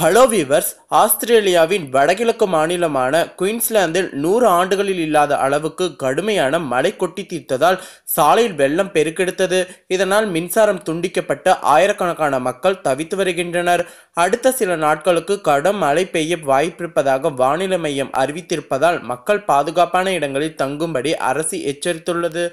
Hello viewers ஆஸ்திரேலியாவின் வடகிழக்கு மாநிலமான குயின்ஸ்லாந்தில் நூறு ஆண்டுகளில் இல்லாத அளவுக்கு கடுமையான மழை கொட்டி தீர்த்ததால் சாலையில் வெள்ளம் பெருக்கெடுத்தது. இதனால் மின்சாரம் துண்டிக்கப்பட்டு ஆயிரக்கணக்கான மக்கள் தவித்து வருகின்றனர். அடுத்த சில நாட்களுக்கு கடும் மழை பெய்ய வாய்ப்பிருப்பதாக வானிலை மையம் அறிவித்திருப்பதால் மக்கள் பாதுகாப்பான இடங்களில் தங்கும்படி அரசு எச்சரித்துள்ளது.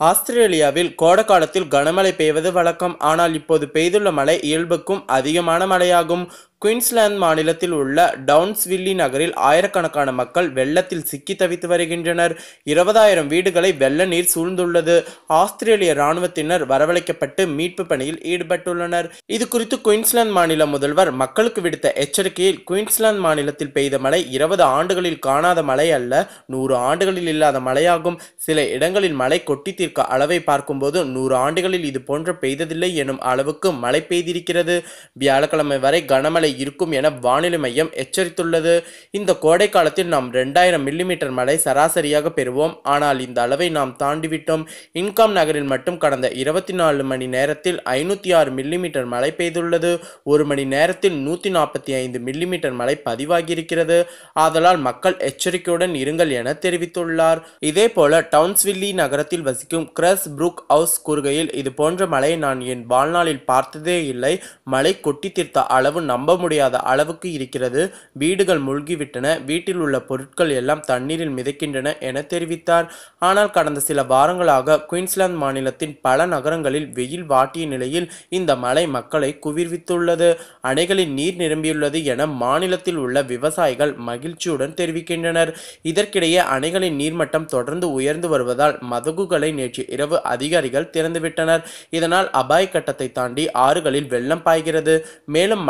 ஆஸ்திரேலியாவில் கோடைக்காலத்தில் கனமழை பெய்வது வழக்கம். ஆனால் இப்போது பெய்துள்ள மழை இயல்புக்கும் அதிகமான மழையாகும். குயின்ஸ்லாந்து மாநிலத்தில் உள்ள டவுன்ஸ்வில்லி நகரில் ஆயிரக்கணக்கான மக்கள் வெள்ளத்தில் சிக்கி தவித்து வருகின்றனர். இருபதாயிரம் வீடுகளை வெள்ள நீர் சூழ்ந்துள்ளது. ஆஸ்திரேலிய இராணுவத்தினர் வரவழைக்கப்பட்டு மீட்பு பணியில் ஈடுபட்டுள்ளனர். இது குறித்து குயின்ஸ்லாந்து மாநில முதல்வர் மக்களுக்கு விடுத்த எச்சரிக்கையில் குயின்ஸ்லாந்து மாநிலத்தில் பெய்த மழை இருபது ஆண்டுகளில் காணாத மழை அல்ல நூறு ஆண்டுகளில் இல்லாத மழையாகும். சில இடங்களில் மழை கொட்டி தீர்க்க அளவை பார்க்கும்போது நூறு ஆண்டுகளில் இது போன்ற பெய்ததில்லை எனும் அளவுக்கு மழை பெய்திருக்கிறது. வியாழக்கிழமை வரை கனமழை இருக்கும் என வானிலை மையம் எச்சரித்துள்ளது. இந்த கோடை காலத்தில் நாம் ரெண்டாயிரம் மில்லிமீட்டர் மழை சராசரியாக பெறுவோம். ஆனால் இந்த அளவை நாம் தாண்டிவிட்டோம். இன்காம் நகரில் மட்டும் கடந்த இருபத்தி நாலு மணி நேரத்தில் ஐநூற்றி ஆறு மில்லிமீட்டர் மழை பெய்துள்ளது. ஒரு மணி நேரத்தில் நூற்றி நாற்பத்தி ஐந்து மில்லிமீட்டர் மழை பதிவாகியிருக்கிறது. ஆதலால் மக்கள் எச்சரிக்கையுடன் இருங்கள் என தெரிவித்துள்ளார். இதே போல டவுன்ஸ்வில்லி நகரத்தில் வசிக்கும் கிரஸ் புரூக் ஹவுஸ் கூறுகையில் இது போன்ற மழையை நான் என் வாழ்நாளில் பார்த்ததே இல்லை. மழை கொட்டி தீர்த்த அளவு நம்ப முடியாத அளவுக்கு இருக்கிறது. வீடுகள் மூழ்கிவிட்டன. வீட்டில் உள்ள பொருட்கள் எல்லாம் தண்ணீரில் மிதக்கின்றன என தெரிவித்தார். ஆனால் கடந்த சில வாரங்களாக குயின்ஸ்லாந்து மாநிலத்தின் பல நகரங்களில் வெயில் வாட்டிய நிலையில் இந்த மழை மக்களை குவிர்வித்துள்ளது. அணைகளில் நீர் நிரம்பியுள்ளது என மாநிலத்தில் உள்ள விவசாயிகள் மகிழ்ச்சியுடன் தெரிவிக்கின்றனர். இதற்கிடையே அணைகளின் நீர்மட்டம் தொடர்ந்து உயர்ந்து வருவதால் மதகுகளை நேற்று இரவு அதிகாரிகள் திறந்துவிட்டனர். இதனால் அபாய கட்டத்தை தாண்டி ஆறுகளில் வெள்ளம் பாய்கிறது. மேலும்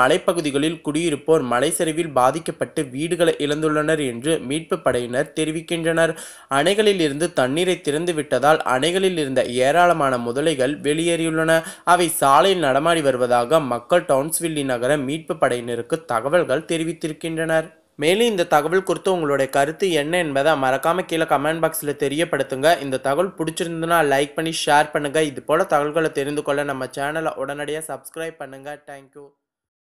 பகுதிகளில் குடியிருப்போர் மலை சரிவில் பாதிக்கப்பட்டு வீடுகளை இழந்துள்ளனர் என்று மீட்பு படையினர் தெரிவிக்கின்றனர். அணைகளில் இருந்து தண்ணீரை திறந்து விட்டதால் அணைகளில் இருந்த ஏராளமான முதலைகள் வெளியேறியுள்ளன. அவை சாலையில் நடமாடி வருவதாக மக்கள் டவுன்ஸ்வில்லி நகர மீட்பு படையினருக்கு தகவல்கள் தெரிவித்திருக்கின்றனர். மேலும் இந்த தகவல் குறித்து உங்களுடைய கருத்து என்ன என்பதை மறக்காம கீழே கமெண்ட் பாக்ஸில் தெரியப்படுத்துங்க. இந்த தகவல் பிடிச்சிருந்ததுன்னா லைக் பண்ணி ஷேர் பண்ணுங்கள் இது போல் தகவல்களை தெரிந்து கொள்ள நம்ம சேனலை உடனடியாக சப்ஸ்கிரைப் பண்ணுங்கள் தேங்க்யூ